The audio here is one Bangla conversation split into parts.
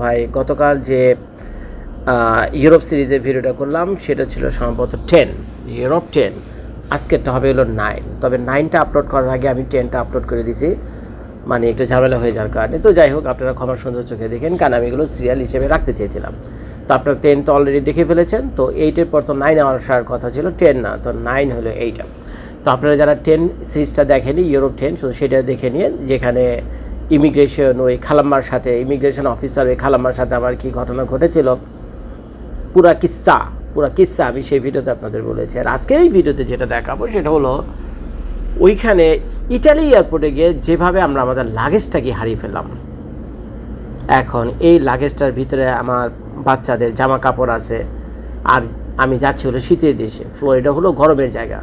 ভাই, গতকাল যে ইউরোপ সিরিজে ভিডিওটা করলাম, সেটা ছিল সম্ভবত টেন, ইউরোপ টেন। আজকেরটা হবে হলো নাইন। তবে নাইনটা আপলোড করার আগে আমি টেনটা আপলোড করে দিছি। মানে একটু ঝামেলা হয়ে যাওয়ার কারণে। তো যাই হোক, আপনারা ক্ষমা সুন্দর চোখে দেখেন, কারণ আমি এগুলো সিরিয়াল হিসেবে রাখতে চেয়েছিলাম। তো আপনারা টেন তো অলরেডি দেখে ফেলেছেন। তো এইটের পর তো নাইন আসার কথা ছিল, টেন না, তো নাইন হলো এইটা। তো আপনারা যারা টেন সিরিজটা দেখেনি ইউরোপ টেন, শুধু সেটা দেখে নিয়ে যেখানে ইমিগ্রেশন ওই খালাম্মার সাথে, ইমিগ্রেশন অফিসার ওই খালাম্মার সাথে আমার কি ঘটনা ঘটেছিল? পুরা কিস্সা পুরা কিস্সা আমি সেই ভিডিওতে আপনাদের বলেছি। আর আজকের এই ভিডিওতে যেটা দেখাবো সেটা হলো, ওইখানে ইটালি এয়ারপোর্টে গিয়ে যেভাবে আমরা আমাদের লাগেজটাকে হারিয়ে ফেললাম। এখন এই লাগেজটার ভিতরে আমার বাচ্চাদের জামা কাপড় আছে, আর আমি যাচ্ছি হলো শীতের দেশে। ফ্লোরিডা হলো গরমের জায়গা।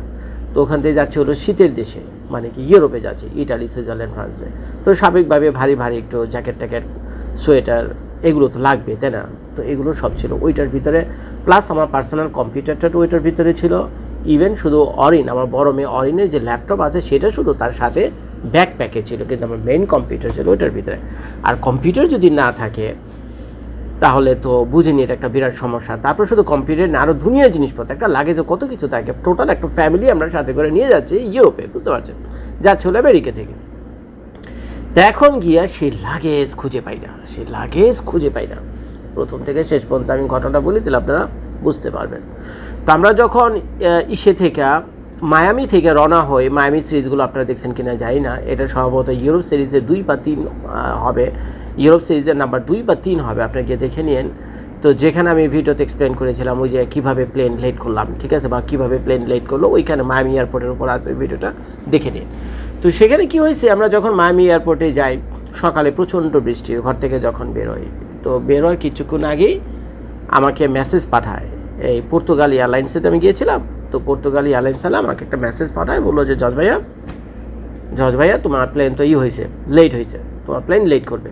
তো ওখান থেকে যাচ্ছি হলো শীতের দেশে। মানে কি ইউরোপে যাচ্ছি, ইটালি, সুইজারল্যান্ড, ফ্রান্সে। তো স্বাভাবিকভাবে ভারী ভারী একটু জ্যাকেট ট্যাকেট, সোয়েটার, এগুলো তো লাগবে, তাই না? তো এগুলো সব ছিল ওইটার ভিতরে। প্লাস আমার পার্সোনাল কম্পিউটারটা তো ওইটার ভিতরে ছিল। ইভেন শুধু অরিন, আমার বড় মেয়ে অরিনের যে ল্যাপটপ আছে, সেটা শুধু তার সাথে ব্যাকপ্যাকে ছিল, কিন্তু আমার মেইন কম্পিউটার ছিল ওইটার ভিতরে। আর কম্পিউটার যদি না থাকে তাহলে তো বুঝিনি এটা একটা বিরাট সমস্যা। তারপর শুধু কম্পিউটার না আরও দুনিয়ার জিনিসপত্র, একটা লাগেজে কত কিছু থাকে টোটাল একটা ফ্যামিলি আমরা সাথে করে নিয়ে যাচ্ছি ইউরোপে বুঝতে পারছেন? যাচ্ছে হলো আমেরিকা থেকে। তো এখন গিয়া সেই লাগেজ খুঁজে পাই না, সেই লাগেজ খুঁজে পাই না। প্রথম থেকে শেষ পর্যন্ত আমি ঘটনাটা বলি, তাহলে আপনারা বুঝতে পারবেন। তো আমরা যখন ইসে থেকে, মায়ামি থেকে রওনা হয়ে মায়ামি সিরিজগুলো আপনারা দেখছেন কিনা জানি না, এটা সম্ভবত ইউরোপ সিরিজে দুই বা তিন হবে। ইউরোপ সিরিজের নাম্বার দুই বা তিন হবে আপনারা গিয়ে দেখে নিন তো যেখানে আমি ভিডিওতে এক্সপ্লেন করেছিলাম ওই যে কীভাবে প্লেন লেট করলাম, ঠিক আছে, বা কীভাবে প্লেন লেট করল, ওইখানে মায়ামি এয়ারপোর্টের উপর আছে ওই ভিডিওটা দেখে নিন। তো সেখানে কি হয়েছে, আমরা যখন মায়ামি এয়ারপোর্টে যাই, সকালে প্রচণ্ড বৃষ্টি, ঘর থেকে যখন বের হই, তো বের হওয়ার কিছুক্ষণ আগেই আমাকে মেসেজ পাঠায়, এই পর্তুগাল এয়ারলাইন্সে আমি গিয়েছিলাম, তো পর্তুগাল এয়ারলাইন্স হলে আমাকে একটা মেসেজ পাঠায়, বলল যে, জজ ভাইয়া জজ ভাইয়া, তোমার প্লেন তো ই হয়েছে লেট হয়েছে, তোমার প্লেন লেট করবে।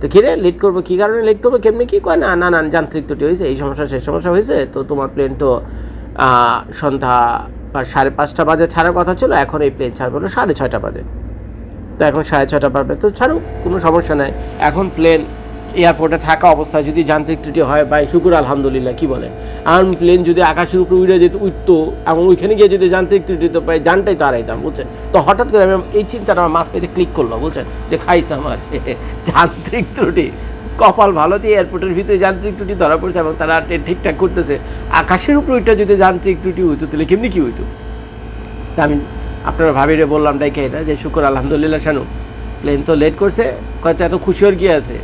তো ঘিরে রে লেট করব কী কারণে? লেট করব কেমনি কী? কয়, না না না, যান্ত্রিক ত্রুটি হয়েছে, এই সমস্যা, সেই সমস্যা হয়েছে, তো তোমার প্লেন তো সন্ধ্যা সাড়ে পাঁচটা বাজে ছাড়ার কথা ছিল, এখন এই প্লেন ছাড়বে সাড়ে ছয়টা বাজে। তো এখন সাড়ে ছয়টা পারবে তো ছাড়ুক, কোনো সমস্যা নাই। এখন প্লেন এয়ারপোর্টে থাকা অবস্থায় যদি যান্ত্রিক ত্রুটি হয়, ভাই, শুকুর, আলহামদুলিল্লাহ, কি বলে আর প্লেন যদি আকাশের উপরে উড়ে যেত, উঠতো, এবং ওইখানে গিয়ে যদি যান্ত্রিক ত্রুটি তো পাই জানটাই তো হারাইতাম, বুঝছেন? তো হঠাৎ করে আমি এই চিন্তাটা আমার মাথায় ক্লিক করল, বুঝছেন? যে খাইছে আমার, যান্ত্রিক ত্রুটি। কপাল ভালো দিয়ে এয়ারপোর্টের ভিতরে যান্ত্রিক ত্রুটি ধরা পড়ছে এবং তারা ঠিকঠাক করতেছে। আকাশের উপরে ওইটা যদি যান্ত্রিক ত্রুটি হইতো, তাহলে কেমনি কি হইতো? তা আমি আপনার ভাবিরে বললাম, ডাইকে এটা যে, শুক্র, আলহামদুলিল্লাহ, শানু প্লেন তো লেট করছে হয়তো এত খুশি ওর কি আছে।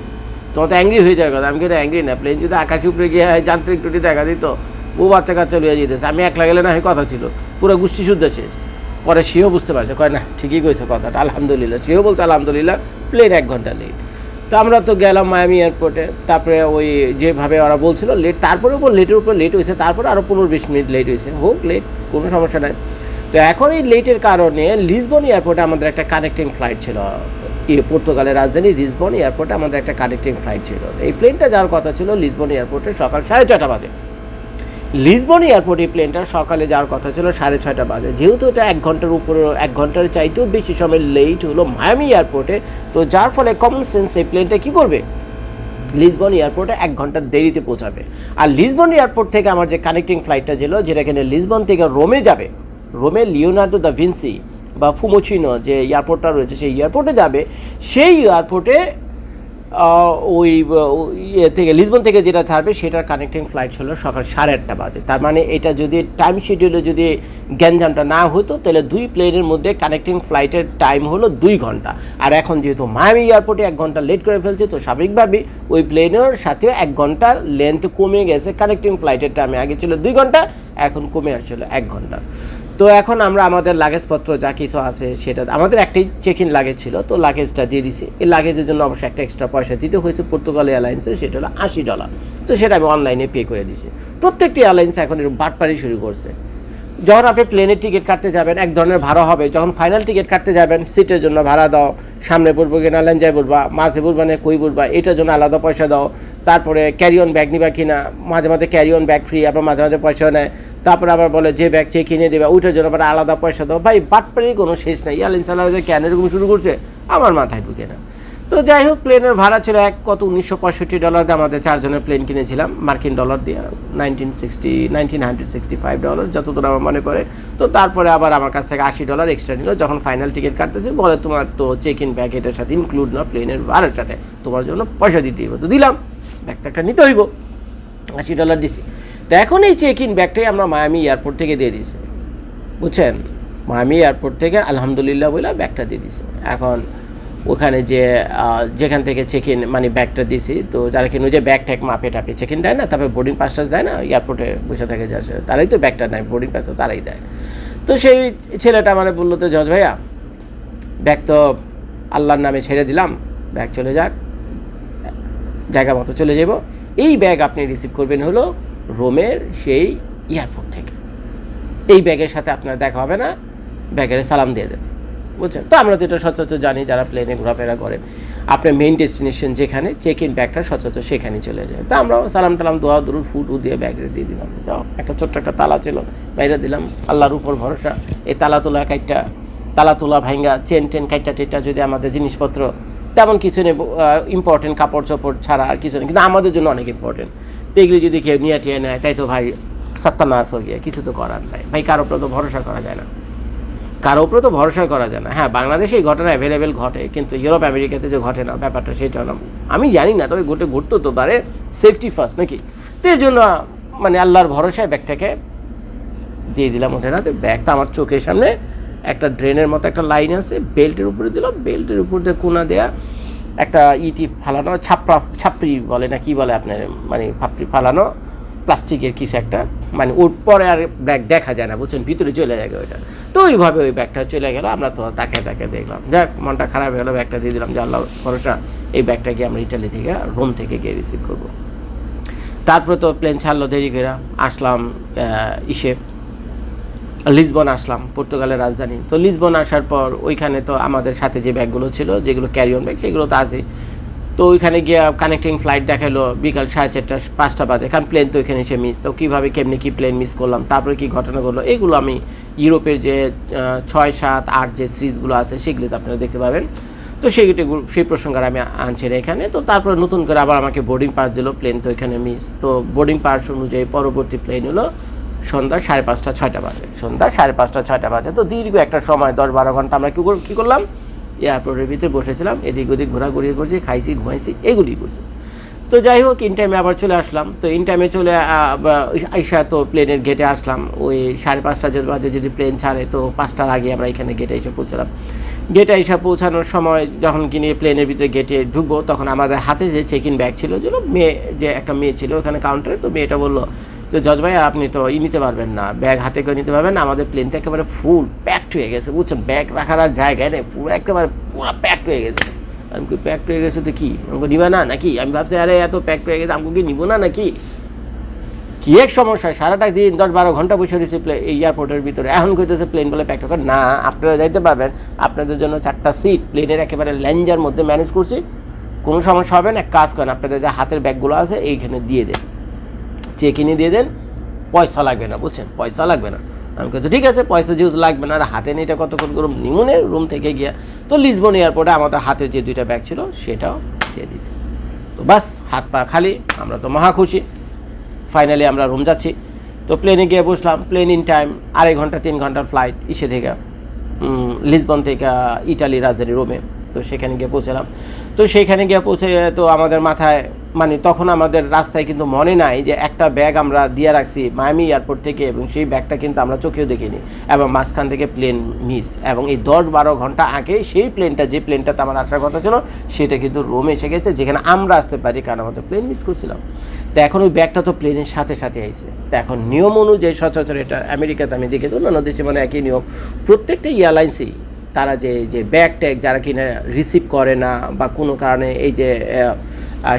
তোমার তো অ্যাংরি হয়ে যাওয়ার কথা। আমি কিন্তু অ্যাংরি না। প্লেন যদি আকাশে উপরে গিয়ে যান্ত্রিক ত্রুটি দেখা দিত, ও বাচ্চা কাচ্চা লইয়া যেতেছে। আমি একলা গেলে না হয় কথা ছিল। পুরো গোষ্ঠী শুদ্ধ শেষ। পরে সেও বুঝতে পারছে, কয়, না, ঠিকই কইছে কথাটা, আলহামদুলিল্লাহ। সেও বলছে, আলহামদুলিল্লাহ প্লেন এক ঘণ্টা লেট তো আমরা তো গেলাম মায়ামি এয়ারপোর্টে তারপরে ওই যেভাবে ওরা বলছিল লেট তারপরে উপর লেটের উপর লেট হয়েছে। তারপরে আরও পনেরো বিশ মিনিট লেট হয়েছে। হোক লেট কোনো সমস্যা নাই। তো এখন এই লেটের কারণে লিসবন এয়ারপোর্টে আমাদের একটা কানেক্টিং ফ্লাইট ছিল। পর্তুগালের রাজধানী লিসবন এয়ারপোর্টে আমাদের একটা কানেক্টিং ফ্লাইট ছিল। এই প্লেনটা যাওয়ার কথা ছিল লিসবন এয়ারপোর্টে সকাল সাড়ে ছটা বাজে। লিসবন এয়ারপোর্ট এই প্লেনটা সকালে যাওয়ার কথা ছিল সাড়ে ছয়টা বাজে। যেহেতু এটা এক ঘণ্টার উপরে, এক ঘণ্টার চাইতেও বেশি সময় লেট হলো মায়ামি এয়ারপোর্টে, তো যার ফলে কমন সেন্স এই প্লেনটা কী করবে? লিসবন এয়ারপোর্টে এক ঘণ্টা দেরিতে পৌঁছাবে। আর লিসবন এয়ারপোর্ট থেকে আমার যে কানেক্টিং ফ্লাইটটা ছিল, যেটা এখানে লিসবন থেকে রোমে যাবে, রোমে লিওনার্দো দ্য ভিনসি বা ফুমোচিনো যে এয়ারপোর্টটা রয়েছে সেই এয়ারপোর্টে যাবে। সেই এয়ারপোর্টে ওই ইয়ে থেকে লিসবন থেকে যেটা ছাড়বে, সেটার কানেক্টিং ফ্লাইট ছিল সকাল সাড়ে আটটা বাজে। তার মানে এটা যদি টাইম শিডিউলে যদি গ্যাঞ্জামটা না হতো, তাহলে দুই প্লেনের মধ্যে কানেক্টিং ফ্লাইটের টাইম হলো দুই ঘণ্টা। আর এখন যেহেতু মায়ামি এয়ারপোর্টে এক ঘণ্টা লেট করে ফেলছে, তো স্বাভাবিকভাবেই ওই প্লেনের সাথে এক ঘণ্টার লেন্থ কমে গেছে। কানেক্টিং ফ্লাইটের টাইমে আগে ছিল দুই ঘণ্টা, এখন কমে আসছিল এক ঘণ্টা। তো এখন আমরা আমাদের লাগেজপত্র যা কিছু আছে সেটা, আমাদের একটাই চেক ইন লাগেজ ছিল, তো লাগেজটা দিয়ে দিছি। এই লাগেজের জন্য অবশ্যই একটা এক্সট্রা পয়সা দিতে হয়েছে। পর্তুগাল এয়ারলাইন্সে সেটা হলো আশি ডলার তো সেটা আমি অনলাইনে পে করে দিছি। প্রত্যেকটি এয়ারলাইন্স এখন এরকম বাটপারি শুরু করছে। যখন আপনি প্লেনের টিকিট কাটতে যাবেন, এক ধরনের ভাড়া হবে। যখন ফাইনাল টিকিট কাটতে যাবেন সিটের জন্য ভাড়া দাও, সামনে পড়ব কিনা লেঞ্জায় বলবা মাঝে বলবা না, কই বলবা এটার জন্য আলাদা পয়সা দাও। তারপরে ক্যারি অন ব্যাগ নিবা কিনা, মাঝে মাঝে ক্যারি অন ব্যাগ ফ্রি আবার মাঝে মাঝে পয়সা নেয়। তারপরে আবার বলে, যে ব্যাগ চেয়ে কিনে দেবে, ওইটার জন্য আবার আলাদা পয়সা দাও। ভাই, বাটপাড়ির কোনো শেষ নাই। ইয়ালিন যে কেন এরকম শুরু করছে, আমার মাথায় ঢুকে না। তো যাই হোক প্লেনের ভাড়া ছিল এক কত? উনিশশো পঁয়ষট্টি ডলার দিয়ে আমাদের চারজনের প্লেন কিনেছিলাম। মার্কিন ডলার দিয়ে nineteen sixty nineteen hundred sixty five dollar যতদূর আমার মনে পড়ে। তো তারপরে আবার আমার কাছ থেকে আশি ডলার এক্সট্রা নিল। যখন ফাইনাল টিকিট কাটতেছে, বলে তোমার তো চেক ইন ব্যাগ এটার সাথে ইনক্লুড না প্লেনের ভাড়ার সাথে। তোমার জন্য পয়সা দিতে হইব। তো দিলাম। ব্যাগটা একটা নিতে হইব। আশি ডলার দিছি। তো এখন এই চেক ইন ব্যাগটাই আমরা মায়ামি এয়ারপোর্ট থেকে দিয়ে দিয়েছি। বুঝছেন? মায়ামি এয়ারপোর্ট থেকে আলহামদুলিল্লাহ বলে ব্যাগটা দিয়ে দিয়েছি। এখন ওখানে যে যেখান থেকে চেক ইন মানে ব্যাগটা দিছি, তো যারা কিনে যে ব্যাগ ট্যাগ মাপে টাপে চেক ইন দেয় না, তারপরে বোর্ডিং পাসটা দেয় না এয়ারপোর্টে বসে থাকে যা তারাই তো ব্যাগটা নেয় বোর্ডিং পাসটা তারাই দেয়। তো সেই ছেলেটা মানে বলল, তো জজ ভাইয়া ব্যাগ তো আল্লাহর নামে ছেড়ে দিলাম ব্যাগ চলে যাক, জায়গা মতো চলে যাব। এই ব্যাগ আপনি রিসিভ করবেন হলো রোমের সেই এয়ারপোর্ট থেকে। এই ব্যাগের সাথে আপনার দেখা হবে না ব্যাগের সালাম দিয়ে দেন বুঝছেন? তো আমরা তো এটা সচরাচর জানি যারা প্লেনে ঘোরাফেরা করেন। আপনার মেইন ডেস্টিনেশন যেখানে চেক ইন ব্যাগটা সচরাচর সেখানে চলে যায়। তা আমরা সালাম টালাম, দোয়া, দরুদ, ফুট উ দিয়ে ব্যাগে দিয়ে দিলাম। একটা ছোট্ট একটা তালা ছিল, বাইরে দিলাম। আল্লাহর উপর ভরসা, এই তালা তোলা কাইটটা, তালা তোলা ভাঙ্গা চেন টেন কাইটটা, টেটটা যদি আমাদের জিনিসপত্র, তেমন কিছু নেই ইম্পর্টেন্ট কাপড় চোপড় ছাড়া আর কিছু নেই। কিন্তু আমাদের জন্য অনেক ইম্পর্টেন্ট তো এগুলো যদি কেউ নিয়ে টিয়ে নেয়, তাই তো ভাই সত্যানাশ হয়ে গিয়ে, কিছু তো করার নাই। ভাই কারও তো ভরসা করা যায় না। কারও উপরে তো ভরসা করা যায় না। হ্যাঁ বাংলাদেশে এই ঘটনা অ্যাভেলেবেল ঘটে, কিন্তু ইউরোপ আমেরিকাতে যে ঘটে না, ব্যাপারটা সেটা না। আমি জানি না, তবে ঘটে, ঘটতো তো পারে। সেফটি ফার্স্ট নাকি? তো এই জন্য মানে আল্লাহর ভরসায় ব্যাগটাকে দিয়ে দিলাম না তো ব্যাগটা আমার চোখের সামনে, একটা ড্রেনের মতো একটা লাইন আছে, বেল্টের উপরে দিলাম, বেল্টের উপর দিয়ে কোনা দেয়া, একটা ইটি ফালানো, ছাপড়া, ছাপড়ি বলে না, কি বলে আপনার মানে ফাপড়ি ফালানো প্লাস্টিকের কিছু একটা মানে ওর পরে আর ব্যাগ দেখা যায় না, বুঝছেন? ভিতরে চলে যাবে ওইটা। তো ওইভাবে ওই ব্যাগটা চলে গেল, আমরা তো তাকে তাকে দেখলাম। যাক, মনটা খারাপ হয়ে গেলো, ব্যাগটা দিয়ে দিলাম। যে আল্লাহ ভরসা, এই ব্যাগটাকে আমরা ইটালি থেকে রোম থেকে গিয়ে রিসিভ করব। তারপরে তো প্লেন ছাড়লো দেরি করে, আসলাম ইসে। লিসবন আসলাম, পর্তুগালের রাজধানী। তো লিসবন আসার পর ওইখানে তো আমাদের সাথে যে ব্যাগগুলো ছিল, যেগুলো ক্যারি অন ব্যাগ সেগুলো তো আছে তো ওইখানে গিয়ে কানেক্টিং ফ্লাইট দেখাল বিকাল সাড়ে চারটা, পাঁচটা বাজে। কারণ প্লেন তো ওইখানে এসে মিস তো কীভাবে, কেমনি কী প্লেন মিস করলাম, তারপরে কী ঘটনা ঘটলো, এগুলো আমি ইউরোপের যে ছয়, সাত, আট যে সিরিজগুলো আছে সেগুলোতে আপনারা দেখতে পাবেন। তো সেইগুলি সেই প্রসঙ্গে আমি আনছি না এখানে। তো তারপরে নতুন করে আবার আমাকে বোর্ডিং পাস দিল প্লেন তো এখানে মিস তো বোর্ডিং পাস অনুযায়ী পরবর্তী প্লেন হলো সন্ধ্যা সাড়ে পাঁচটা, ছয়টা বাজে। সন্ধ্যা সাড়ে পাঁচটা, ছয়টা বাজে। তো দীর্ঘ একটা সময়, দশ, বারো ঘণ্টা আমরা কী কী করলাম? এয়ারপোর্টের ভিতরে বসেছিলাম, এদিক ওদিক ঘোরাঘুরি করছি, খাইছি, ঘুমাইছি এগুলি করছি। তো যাই হোক ইন টাইমে আবার চলে আসলাম। তো ইন টাইমে চলে আইসা তো প্লেনের গেটে আসলাম। ওই সাড়ে পাঁচটা বাজে যদি প্লেন ছাড়ে, তো পাঁচটার আগে আমরা এখানে গেটে এসে পৌঁছালাম। গেটে এসে পৌঁছানোর সময় যখন কিনে প্লেনের ভিতরে গেটে ঢুকবো, তখন আমাদের হাতে যে চেক ইন ব্যাগ ছিল, যেন মেয়ে, যে একটা মেয়ে ছিল ওখানে কাউন্টারে তো মেয়েটা বলল তো জজ ভাই, আপনি তো ই নিতে পারবেন না, ব্যাগ হাতে করে নিতে পারবেন না, আমাদের প্লেনটা একেবারে ফুল প্যাকড হয়ে গেছে, বুঝছেন? ব্যাগ রাখার আর জায়গায় নেই, পুরো একেবারে পুরো প্যাকড হয়ে গেছে। আমি কি প্যাকড হয়ে গেছে তো কি? আমাকে নিবা না নাকি? আমি ভাবছি, আরে, এত প্যাকড হয়ে গেছে আমাকে কি, নিবো না নাকি? কি এক সমস্যা, সারাটা দিন দশ বারো ঘণ্টা বসে রয়েছে প্লে এই এয়ারপোর্টের ভিতরে। এখন কইতেছে প্লেন বলে প্যাকড করে না, আপনারা যাইতে পারবেন, আপনাদের জন্য চারটা সিট প্লেনের একেবারে ল্যাঞ্জার মধ্যে ম্যানেজ করছি। কোনো সমস্যা হবে না কাজ করেন, আপনাদের যে হাতের ব্যাগগুলো আছে, এইখানে দিয়ে দেন। চেক ইনে দিয়ে দেন, পয়সা লাগবে না, বুঝছেন? পয়সা লাগবে না। আমি কিন্তু ঠিক আছে, পয়সা যেহেতু লাগবে না, আর হাতে নিয়ে এটা কতক্ষণ করে নিমুনের রুম থেকে গিয়া, তো লিসবন এয়ারপোর্টে আমাদের হাতে যে দুইটা ব্যাগ ছিল, সেটাও দিয়ে দিয়েছি। তো বাস, হাত পা খালি, আমরা তো মহা খুশি। ফাইনালি আমরা রুম যাচ্ছি। তো প্লেনে গিয়ে বসলাম প্লেন ইন টাইম আড়াই ঘণ্টা, তিন ঘণ্টার ফ্লাইট ইসে থেকে লিসবন থেকে ইটালি রাজধানী রোমে। তো সেখানে গিয়ে পৌঁছালাম। তো সেখানে গিয়ে পৌঁছে, তো আমাদের মাথায় মানে তখন আমাদের রাস্তায় কিন্তু মনে নাই যে একটা ব্যাগ আমরা দিয়ে রাখছি মায়ামি এয়ারপোর্ট থেকে এবং সেই ব্যাগটা কিন্তু আমরা চোখেও দেখিনি এবং মাঝখান থেকে প্লেন মিস এবং এই দশ বারো ঘণ্টা আগে সেই প্লেনটা, যে প্লেনটাতে আমার আসার কথা ছিল, সেটা কিন্তু রোমে এসে গেছে, যেখানে আমরা আসতে পারি, কারণ আমাদের প্লেন মিস করছিলাম। তো এখন ওই ব্যাগটা তো প্লেনের সাথে সাথে আইছে। তো এখন নিয়ম অনুযায়ী সচরাচর এটা আমেরিকাতে আমি দেখে তো অন্যান্য দেশে মানে একই নিয়ম। প্রত্যেকটা এয়ারলাইন্সেই তারা যে যে ব্যাগ ট্যাগ যারা কিনা রিসিভ করে না বা কোনো কারণে এই যে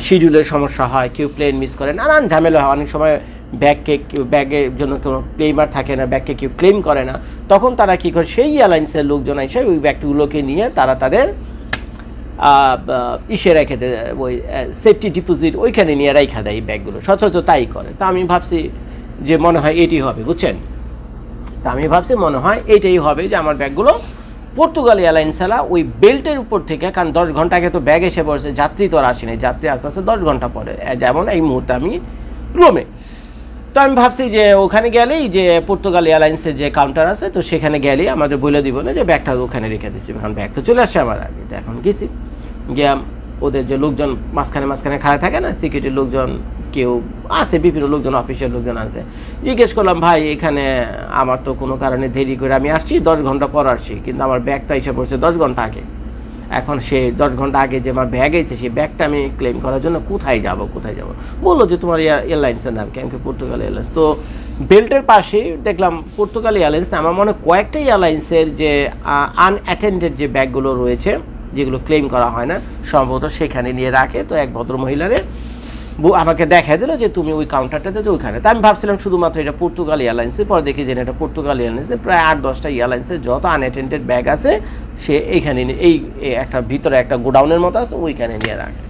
শিডিউলের সমস্যা হয়, কেউ প্লেন মিস করে, নানান ঝামেলা হয়। অনেক সময় ব্যাগকে কেউ ব্যাগের জন্য কোনো ক্লেমার থাকে না ব্যাগকে কেউ ক্লেম করে না। তখন তারা কী করে, সেই এয়ারলাইন্সের লোকজন এসে ওই ব্যাগগুলোকে নিয়ে তারা তাদের ইসে রেখে দেয়, ওই সেফটি ডিপোজিট ওইখানে নিয়ে রেখা দেয় এই ব্যাগগুলো সচরাচর তাই করে। তা আমি ভাবছি যে মনে হয় এটি হবে, বুঝছেন? তা আমি ভাবছি মনে হয় এটাই হবে যে আমার ব্যাগগুলো পর্তুগাল এয়ারলাইন্স এলা ওই বেল্টের উপর থেকে, কারণ দশ ঘণ্টা আগে তো ব্যাগ এসে পড়ছে, যাত্রী তো আর আসেনি, যাত্রী আস্তে আস্তে দশ ঘণ্টা পরে। যেমন এই মুহূর্তে আমি রোমে। তো আমি ভাবছি যে ওখানে গেলেই যে পর্তুগাল এয়ারলাইন্সের যে কাউন্টার আছে, তো সেখানে গেলেই আমাদের বলে দিব না যে ব্যাগটা ওখানে রেখে দিচ্ছি কারণ ব্যাগ তো চলে আসছে আমার আগে এখন গেছি। গিয়ে ওদের যে লোকজন মাঝখানে মাঝখানে খাড়া থাকে না সিকিউরিটির লোকজন কেউ আছে, বিভিন্ন লোকজন অফিসের লোকজন আছে। জিজ্ঞেস করলাম, ভাই, এখানে আমার তো কোনো কারণে দেরি করে আমি আসছি, দশ ঘণ্টা পর আসছি। কিন্তু আমার ব্যাগটা এসে পড়ছে দশ ঘণ্টা আগে। এখন সে দশ ঘণ্টা আগে যে আমার ব্যাগ এসেছে, সেই ব্যাগটা আমি ক্লেম করার জন্য কোথায় যাব কোথায় যাব? বলল যে, তোমার এয়ারলাইন্সের নাম কি? Portugal airlines. তো বেল্টের পাশে দেখলাম পর্তুগাল এয়ারলাইন্স, আমার মনে কয়েকটা এয়ারলাইন্সের যে আনঅ্যাটেন্ডেড যে ব্যাগগুলো রয়েছে, যেগুলো ক্লেম করা হয় না, সম্ভবত সেখানে নিয়ে রাখে। তো এক ভদ্র মহিলারে বু- আমাকে দেখা দিল যে তুমি ওই কাউন্টারটাতে তো ওইখানে। তা আমি ভাবছিলাম শুধুমাত্র এটা পর্তুগাল এয়ারলাইন্সে পরে দেখি যে এটা পর্তুগাল এয়ারলাইন্সে প্রায় আট দশটা এয়ারলাইন্সের যত আনঅ্যাটেন্ডেড ব্যাগ আছে, সে এইখানে এই একটা ভিতরে একটা গোডাউনের মতো আছে, ওইখানে নিয়ে রাখে।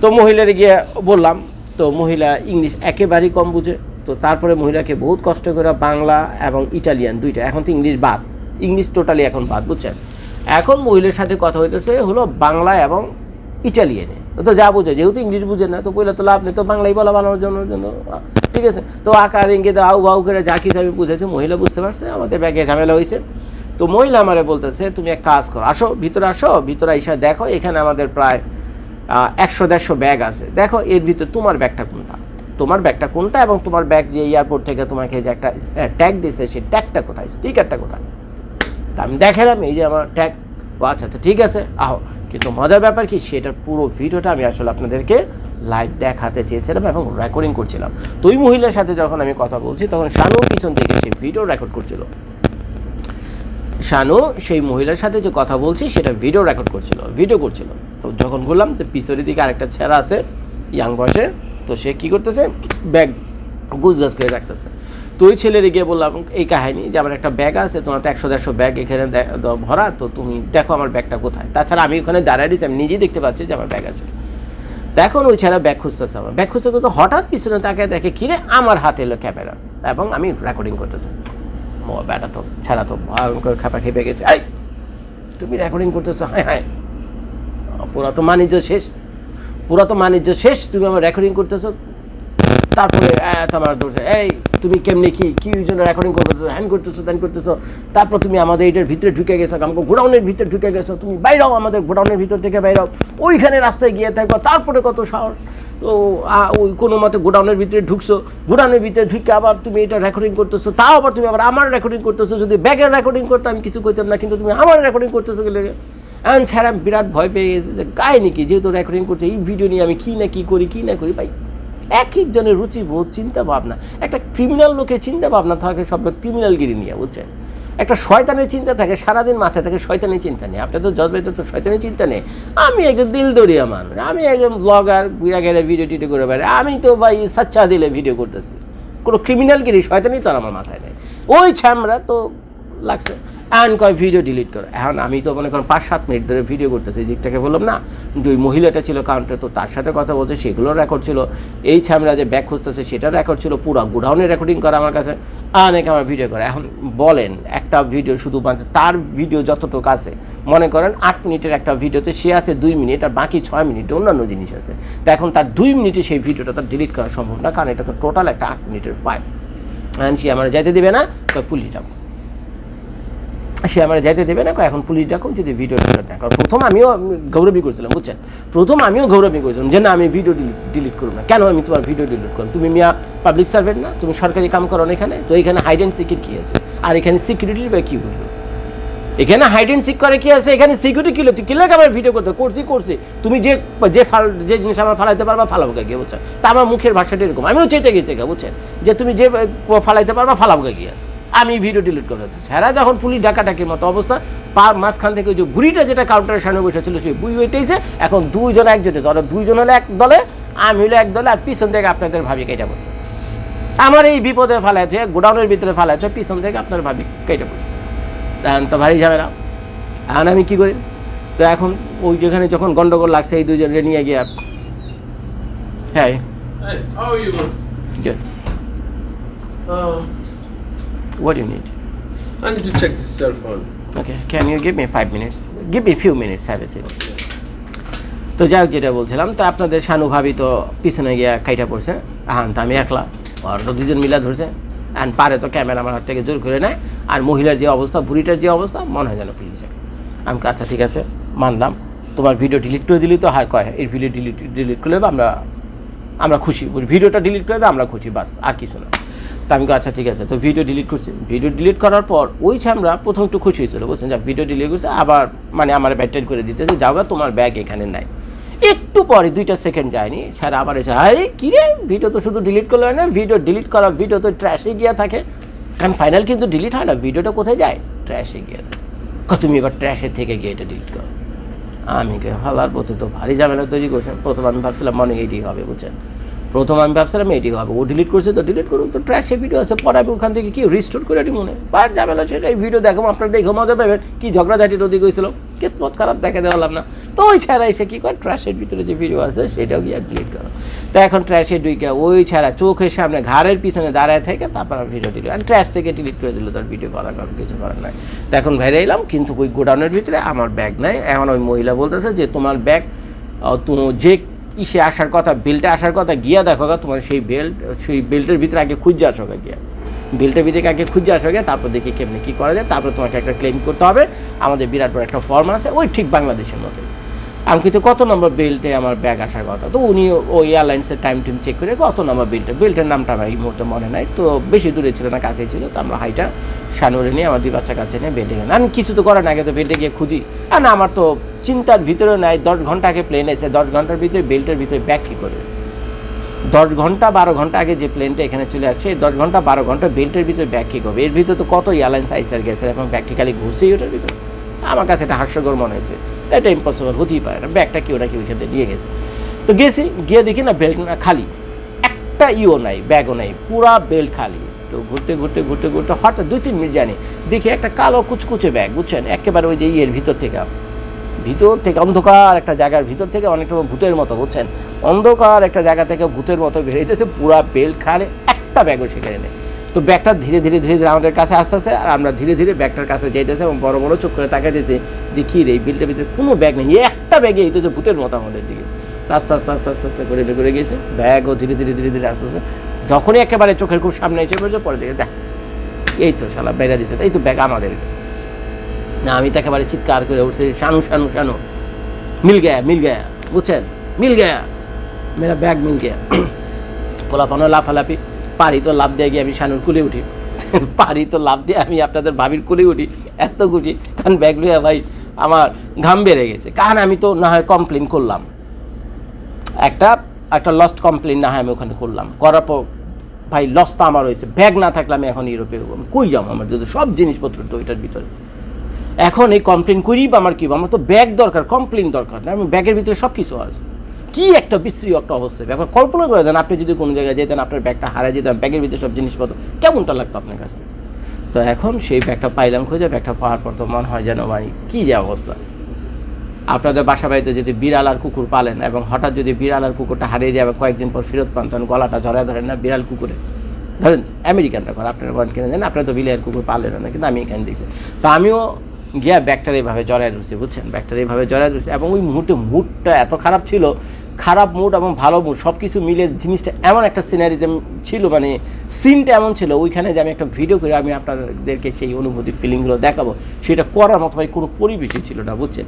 তো মহিলারে গিয়ে বললাম, তো মহিলা ইংলিশ একেবারেই কম বুঝে। তো তারপরে মহিলাকে বহুত কষ্ট করে বাংলা এবং ইটালিয়ান দুইটা, এখন তো ইংলিশ বাদ। ইংলিশ টোটালি এখন বাদ, বুঝছেন? এখন মহিলার সাথে কথা হইতেছে হলো বাংলা এবং ইটালিয়ানে। তো যা বুঝে, যেহেতু ইংলিশ বুঝে না, তো বললে তো লাভ নেই, তো বাংলাই বলা বানানোর জন্য জন্য। ঠিক আছে, তো আকার ইঙ্গিত, আউ বাউ করে যা কিছু আমি বুঝেছি, মহিলা বুঝতে পারছে, আমাদের ব্যাগে ঝামেলা হয়েছে তো মহিলা আমারে বলতেছে, তুমি এক কাজ করো, আসো, ভিতরে আসো, ভিতরে এসে দেখো, এখানে আমাদের প্রায় একশো দেড়শো ব্যাগ আছে। দেখো, এর ভিতরে তোমার ব্যাগটা কোনটা? তোমার ব্যাগটা কোনটা এবং তোমার ব্যাগ যে এয়ারপোর্ট থেকে তোমাকে যে একটা ট্যাগ দিয়েছে সেই ট্যাগটা কোথায়? স্টিকারটা কোথায়? তা আমি দেখালাম এই যে আমার ট্যাগ ও আচ্ছা তো ঠিক আছে, আহো। কিন্তু মজার ব্যাপার কি, সেটার পুরো ভিডিওটা আমি আসলে আপনাদেরকে লাইভ দেখাতে চেয়েছিলাম এবং রেকর্ডিং করছিলাম। তো ওই মহিলার সাথে যখন আমি কথা বলছি, তখন শানু পিছন থেকে সেই ভিডিও রেকর্ড করছিল। শানু সেই মহিলার সাথে যে কথা বলছি, সেটা ভিডিও রেকর্ড করছিল ভিডিও করছিল। তো যখন বললাম তো পিছনের দিকে আরেকটা ছেঁড়া আছে ইয়াং বয়সে তো সে কী করতেছে? ব্যাগ গুজগাছ করে রাখতেছে। তো ওই ছেলেরে গিয়ে বললাম এই কাহিনী যে আমার একটা ব্যাগ আছে, তোমার তো একশো দেড়শো ব্যাগ এখানে ভরা, তো তুমি দেখো আমার ব্যাগটা কোথায়। তাছাড়া আমি ওখানে দাঁড়ায় দিয়েছি আমি নিজেই দেখতে পাচ্ছি যে আমার ব্যাগ আছে। তখন ওই ছেলে ব্যাগ খুঁজতেছে আমার। ব্যাগ খুঁজতে খুঁজতে হঠাৎ পিছনে তাকে দেখে কিরে আমার হাতে এলো ক্যামেরা এবং আমি রেকর্ডিং করতেছি। ও ব্যাটা তো, ছাড়া তো, ভয়ঙ্কর খাপা খেপে গেছে। এই, তুমি রেকর্ডিং করতেছো? হ্যাঁ হ্যাঁ! পুরা তো বাণিজ্য শেষ। পুরা তো বাণিজ্য শেষ, তুমি আমার রেকর্ডিং করতেছো? তারপরে তোমার ধরছে এই, তুমি কেমনি কি কি জন্য রেকর্ডিং করতেছো হ্যান করতেছো ত্যান করতেছো? তারপর তুমি আমাদের এটার ভিতরে ঢুকে গেছো, আমাকে গোডাউনের ভিতরে ঢুকে গেছো, তুমি বাইরাও আমাদের গোডাউনের ভিতর থেকে বাইরাও ওইখানে রাস্তায় গিয়ে থাকব তারপরে কত সাহস। তো ওই কোনো মতে গোডাউনের ভিতরে ঢুকছো, গোডাউনের ভিতরে ঢুকে আবার তুমি এটা রেকর্ডিং করতেছো, তাও আবার তুমি আবার আমার রেকর্ডিং করতেছো, যদি ব্যাগের রেকর্ডিং করতে আমি কিছু করতাম না, কিন্তু তুমি আমার রেকর্ডিং করতেছো গেলে। এখন ছাড়া বিরাট ভয় পেয়ে গেছে যে গায়ে নাকি যেহেতু রেকর্ডিং করছে, এই ভিডিও নিয়ে আমি কী না কী করি, কী না করি, ভাই। এক একজনের রুচি বোধ, চিন্তা ভাবনা। একটা ক্রিমিনাল লোকের চিন্তা ভাবনা থাকে, সব ক্রিমিনালগিরি নিয়ে, বুঝছেন? একটা শয়তানের চিন্তা থাকে, সারাদিন মাথায় থাকে শয়তানের চিন্তা নেই আপনার তো জজবাইতে তো শয়তানের চিন্তা নেই আমি একজন দিল দরিয়া মানুষ আমি একজন ব্লগার গুয়া গেলে ভিডিও টিডিও করে বেড়াই। আমি তো ভাই সাচ্চা দিলে ভিডিও করতেছি। কোনো ক্রিমিনালগিরি শয়তানি তো আমার মাথায় নেই। ওই ছ্যামরা তো লাগছে। অ্যান্ড কয় ভিডিও ডিলিট করো। এখন আমি তো মনে করেন পাঁচ, সাত মিনিট ধরে ভিডিও করতেছি যেটাকে বললাম না, যে ওই মহিলাটা ছিল কাউন্টার তো তার সাথে কথা বলছে, সেগুলোর রেকর্ড ছিল। এই ছ্যামরা যে ব্যাগ খুঁজতেছে, সেটার রেকর্ড ছিল, পুরো গোডাউনে রেকর্ডিং করা আমার কাছে। অনেক আমার ভিডিও করে। এখন বলেন, একটা ভিডিও শুধুমাত্র তার ভিডিও যতটুকু আছে, মনে করেন আট মিনিটের একটা ভিডিওতে সে আছে দুই মিনিট আর বাকি ছয় মিনিটে অন্যান্য জিনিস আছে। তো এখন তার দুই মিনিটে সেই ভিডিওটা তার ডিলিট করা সম্ভব না, কারণ এটা তো টোটাল একটা আট মিনিটের ফাইল অ্যান্ড সে আমার যাইতে দেবে না, তো পুলিশ ডাকো সে আমার যাইতে দেবে না এখন পুলিশ ডাকুন যদি ভিডিও ডিলিট না করো। প্রথম আমিও গৌরবী করছিলাম, বুঝছেন? প্রথম আমিও গৌরবী করেছিলাম যে, না, আমি ভিডিও ডিলিট করব না। কেন আমি তোমার ভিডিও ডিলিট করব তুমি মিয়া পাবলিক সার্ভেন্ট না, তুমি সরকারি কাম করো না এখানে, তো এখানে হাইড অ্যান্ড সিকিউর কী আছে? আর এখানে সিকিউরিটির বা কী বলল? এখানে হাইড অ্যান্ড সিক করে কি আছে? এখানে সিকিউরিটি কিলো তুই কিলো আমার ভিডিও করতে? করছি করছি। তুমি যে যে ফাল, যে জিনিস আমার ফালাইতে পারবা, ফালাবো গিয়ে বুঝছেন? তা আমার মুখের ভাষাটা এরকম। আমিও চেতে গেছি গা বুঝছেন? যে, তুমি যে ফালাইতে পারবা, ফালাবো গিয়ে আমি ভিডিও ডিলিট করে দিচ্ছি। হ্যাঁ যখন পুলিশ ডাকাটাকির মতো অবস্থা পা মাঝখান থেকে ওই যে বুড়িটা যেটা কাউন্টারের সামনে বসে ছিল সেই বুড়ি ওইটাইছে এখন দুইজন একজোটে ওরা দুইজন হলে এক দলে আমি হলো এক দলে আর পিছন থেকে আপনাদের ভাবি কেটে পড়ছে। আমার এই বিপদে ফালাইতে গোডাউনের ভিতরে ফালাইতে পিছন থেকে আপনার ভাবি কেটে পড়ছে। তখন তো ভারী ঝামেলা। এখন আমি কী করি? তো এখন ওই যেখানে যখন গন্ডগোল লাগছে এই দুজনকে নিয়ে গিয়ে হ্যাঁ। What do you need? I need to check this cell phone. Okay can you give me five minutes give me few minutes have a seat তো যাই হোক যেটা বলছিলাম তো আপনাদের শানু ভাবি তো পিছনে গিয়ে কাইটা পড়ছে। আহান তো আমি একলা আর তো দুজন মিলা ধরছে। অ্যান্ড পারে তো ক্যামেরা আমার হাত থেকে জোর করে নেয়। আর মহিলার যে অবস্থা বুড়িটার যে অবস্থা মনে হয় যেন পুলিশে আমি আচ্ছা ঠিক আছে মানলাম। তোমার ভিডিও ডিলিট করে দিলি তো হয় কয় এই ভিডিও ডিলিট ডিলিট করলে আমরা আমরা খুশি ভিডিওটা ডিলিট করে দাও আমরা খুশি বাস আর কিছু না। তো আমি আচ্ছা ঠিক আছে। তো ভিডিও ডিলিট করছি। ভিডিও ডিলিট করার পর ওই আমরা প্রথম একটু খুশি হয়েছিল বুঝছেন যা ভিডিও ডিলিট করছে আবার মানে আমার ব্যাটেন করে দিতেছে যাও গা, তোমার ব্যাগ এখানে নাই। একটু পরে দুইটা সেকেন্ড যায়নি স্যার আবার এসে আরে কী রে? ভিডিও তো শুধু ডিলিট করলে না ভিডিও ডিলিট করা ভিডিও তো ট্র্যাশে গিয়া থাকে। কারণ ফাইনাল কিন্তু ডিলিট হয় না ভিডিওটা কোথায় যায়? ট্র্যাশে গিয়ে তুমি এবার ট্র্যাশের থেকে গিয়ে এটা ডিলিট করো? আমি হালার প্রতি তো ভারী ঝামেলা তৈরি করছেন। প্রথম আমি ভাবছিলাম মনে এটি হবে, বুঝছেন? প্রথম আমি ভাবছিলাম এটি হবে। ও ডিলিট করছে তো ডিলিট করুক তো ট্র্যাশে ভিডিও আছে, পরে আমি ওখান থেকে কি রিস্টোর করে এটি মনে পার ঝামেলা সেটা এই ভিডিও দেখো, আপনার দেখো, মজা পাবেন। কি ঝগড়াঝাটি তৈরি হয়েছিল? কিসমত খারাপ, দেখা দেওয়ালাম না। তো ওই ছাড়া এসে কী করে? ট্র্যাশের ভিতরে যে ভিডিও আছে, সেটাও গিয়ে ডিলিট করো। তো এখন ট্র্যাশে ডুইকে ওই ছাড়া চোখের সামনে ঘাড়ের পিছনে দাঁড়ায় থেকে তারপর ভিডিও ডিলিট আর ট্র্যাশ থেকে ডিলিট করে দিল, তার ভিডিও করার কারণ কিছু করার নাই। তো এখন বাইরে এলাম, কিন্তু ওই গোডাউনের ভিতরে আমার ব্যাগ নাই। এখন ওই মহিলা বলতেছে যে, তোমার ব্যাগ যে ইসে আসার কথা বেল্টে আসার কথা, গিয়া দেখো তোমার সেই বেল্ট সেই বেল্টের ভিতরে আগে খুঁজে আসো গিয়া। বেল্টের ভিতরে আগে খুঁজে আসো গিয়া তারপর দেখি কেমনি কী করা যায়। তারপর তোমাকে একটা ক্লেম করতে হবে। আমাদের বিরাট বড় একটা ফর্ম আছে, ওই ঠিক বাংলাদেশের মতো আমি কিন্তু কত নম্বর বেল্টে আমার ব্যাগ আসার কথা? তো উনি ওই এয়ারলাইন্সের টাইম টিম চেক করে কত নম্বর বেল্টে বেল্টের নামটা আমার এই মুহূর্তে মনে নাই। তো বেশি দূরে ছিল না, কাছেই ছিল। তো আমরা হাইটা সানুরে নিয়ে আমার দুই বাচ্চা কাছে নিয়ে বেল্টে গেলাম। আমি কিছু তো করার না আগে তো বেল্টে গিয়ে খুঁজি। আর না, আমার তো চিন্তার ভিতরে নাই। দশ ঘণ্টা আগে প্লেন এসে দশ ঘণ্টার ভিতরে বেল্টের ভিতরে ব্যাগ কী করে? দশ ঘণ্টা বারো ঘণ্টা আগে যে প্লেনটা এখানে চলে আসছে, এই দশ ঘণ্টা বারো ঘণ্টা বেল্টের ভিতরে ব্যাগ কী করবে এর ভিতরে তো কত এয়ারলাইন্স আইসার গেছে এবং ব্যাগ কি খালি ওটার ভিতরে? আমার কাছে এটা হাস্যকর মনে হয়েছে। এটা ইম্পসিবল হতেই পারে না। ব্যাগটা কেউ না কেউ এখান থেকে নিয়ে গেছে। তো গেছি, গিয়ে দেখি না বেল্ট না খালি। একটা ইও নাই ব্যাগও নাই, পুরা বেল্ট খালি। তো ঘুরতে ঘুরতে ঘুরতে ঘুরতে হঠাৎ দুই তিন মিনিট জানি দেখি একটা কালো কুচকুচে ব্যাগ বুঝছেন? একেবারে ওই যে ইয়ের ভিতর থেকে। ভিতর থেকে অন্ধকার একটা জায়গার ভিতর থেকে অনেকটা ভূতের মতো, বুঝছেন? অন্ধকার একটা জায়গা থেকে ভূতের মতো বেরিয়েছে পুরা বেল্ট খালে একটা ব্যাগও সেখানে নেই। তো ব্যাগটা ধীরে ধীরে ধীরে ধীরে আমাদের কাছে আসতে আসে আর আমরা ধীরে ধীরে ব্যাগটার কাছে যাইতেছে এবং বড় বড় চোখ করে তাকাইতেছে যে কী রে, এই বিলটার ভিতরে কোনো ব্যাগ নেই, একটা ব্যাগে এইতেছে ভূতের মতো আমাদের দিকে। আস্তে আস্তে আস্তে আস্তে আস্তে করে করে গিয়েছে ব্যাগও ধীরে ধীরে ধীরে ধীরে আস্তে আস্তে যখনই একেবারে চোখের খুব সামনে এসে পড়েছে পরে দিকে দেখ, এই তো শালা বেড়া দিছে, এই তো ব্যাগ আমাদের। না, আমি তো একেবারে চিৎকার করে উঠছি, শানু শানু শানু। মিল গয়া মিল গয়া, বুঝছেন? মিল গয়া। মেরা ব্যাগ মিল গয়া। পোলাপানো লাফালাফি পারি তো লাভ দিয়ে গিয়ে আমি শানুর কুলে উঠি। পারি তো লাভ দিয়ে আমি আপনাদের ভাবির কুলে উঠি, এত খুশি, কারণ ব্যাগ লইয়া ভাই আমার ঘাম বেড়ে গেছে। কারণ আমি তো না হয় কমপ্লেন করলাম। একটা একটা লস্ট কমপ্লেন না হয় আমি ওখানে করলাম। করার পর ভাই লস তো আমার হয়েছে। ব্যাগ না থাকলে আমি এখন ইউরোপে কই যাব আমার যদি সব জিনিসপত্র তো ওইটার ভিতরে। এখন এই কমপ্লেন করি বা আমার কি, আমার তো ব্যাগ দরকার কমপ্লেন দরকার না, আমি ব্যাগের ভিতরে সব কিছু আছে। কি একটা বিশ্রী একটা অবস্থা ব্যাপার কল্পনা করে দেন, আপনি যদি কোনো জায়গায় যেতেন, আপনার ব্যাগটা হারা যেতেন ব্যাগের ভিতরে সব জিনিসপত্র, কেমনটা লাগতো আপনার কাছে? তো এখন সেই ব্যাগটা পাইলাম খুঁজে ব্যাগটা পাওয়ার পর তো মনে হয় যেন ভাই, কী যে অবস্থা। আপনাদের বাসা বাড়িতে যদি বিড়াল আর কুকুর পালেন এবং হঠাৎ যদি বিড়াল আর কুকুরটা হারিয়ে যাবে কয়েকদিন পর ফেরত পান, তখন গলাটা ঝরা ধরেন না বিড়াল কুকুরে? ধরেন আমেরিকানটা করে, আপনারা করেন কিনে জানেন আপনারা তো বিলিয়ার কুকুর পালেন না, কিন্তু আমি এখানে দেখছি। তো আমিও গিয়া ব্যাগটার এইভাবে জড়ায় ধরছি, বুঝছেন? ব্যাগটার এইভাবে জড়ায় ধরছি এবং ওই মুহূর্তে মুডটা এত খারাপ ছিল, খারাপ মুড এবং ভালো মুড সব কিছু মিলে জিনিসটা এমন একটা সিনারিতে ছিল মানে সিনটা এমন ছিল, ওইখানে যে আমি একটা ভিডিও করে আমি আপনাদেরকে সেই অনুভূতি ফিলিংগুলো দেখাবো, সেটা করার মতো ভাই কোনো পরিবেশই ছিল না, বুঝছেন?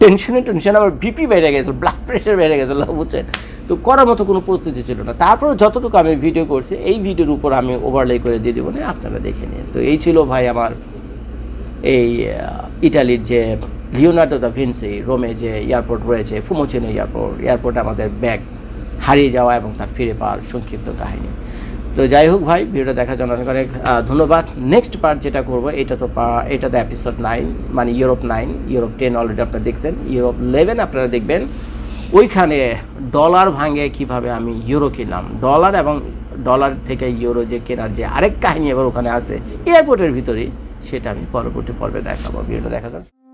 টেনশনে টেনশন আমার বিপি বেড়ে গেছে ব্লাড প্রেশার বেড়ে গেছিল বুঝছেন? তো করার মতো কোনো পরিস্থিতি ছিল না। তারপরে যতটুকু আমি ভিডিও করছি, এই ভিডিওর উপর আমি ওভারলে করে দিয়ে দেবো, না, আপনারা দেখে নিন। তো এই ছিল ভাই আমার এই ইটালির যে লিওনার্দো দা ভিনসি রোমে যে এয়ারপোর্ট রয়েছে ফুমোচেনো এয়ারপোর্ট, এয়ারপোর্টে আমাদের ব্যাগ হারিয়ে যাওয়া এবং তার ফিরে পাওয়ার সংক্ষিপ্ত কাহিনী। তো যাই হোক ভাই, ভিডিওটা দেখার জন্য অনেক অনেক ধন্যবাদ। নেক্সট পার্ট যেটা করব, এটা তো এটা তো এপিসোড নাইন মানে Europe nine Europe ten already আপনারা দেখছেন। ইউরোপ ইলেভেন আপনারা দেখবেন। ওইখানে ডলার ভাঙে কীভাবে আমি ইউরো কিনলাম। ডলার এবং ডলার থেকে ইউরো যে কেনার যে আরেক কাহিনী এবার ওখানে আছে। এয়ারপোর্টের ভিতরে সেটা আমি পরবর্তী পর্বে দেখাবো। ভিডিওটা দেখা যাচ্ছে